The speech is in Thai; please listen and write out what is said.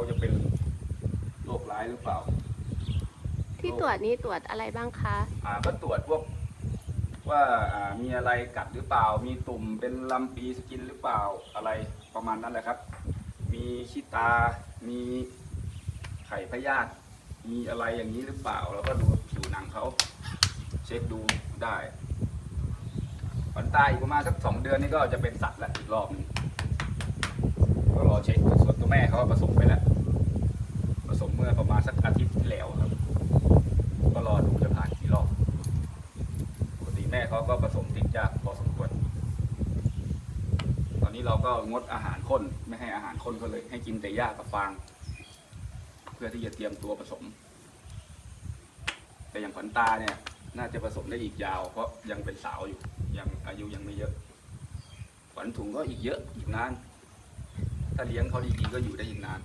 เขาจะเป็นโรคร้ายหรือเปล่า ที่ตรวจนี้ตรวจอะไรบ้างคะ อ่าก็ตรวจพวกว่าอ่ามีอะไรกัดหรือเปล่า มีตุ่มเป็นลำปีสกินหรือเปล่าอะไรประมาณนั้นแหละครับ มีขี้ตา มีไข่พยาธิมีอะไรอย่างนี้หรือเปล่าแล้วก็ดูผิวหนังเขาเช็คดูได้ขวัญตาอีกประมาณสักสองเดือนนี่ก็จะเป็นสัตว์ละอีกรอบหนึงก็รอเช็คส่วนตัวแม่เขาก็ผสมไปแล้วผสมเมื่ อประมาณสักอาทิตย์ที่แล้วครับ ก็รอดูจะผ่านกี่รอบปกติแม่เขาก็ผสมติดยากพอสมควร ตอนนี้เราก็งดอาหารข้นไม่ให้อาหารข้นก็เลย ให้กินแต่หญ้ากับฟาง เพื่อที่จะเตรียมตัวผสม แต่อย่างขวัญตาเนี่ย น่าจะผสมได้อีกยาว เพราะยังเป็นสาวอยู่ยังอายุยังไม่เยอะขวัญถุงก็อีกเยอะอีกนาน ถ้าเลี้ยงเขาดีๆก็อยู่ได้อีกนาน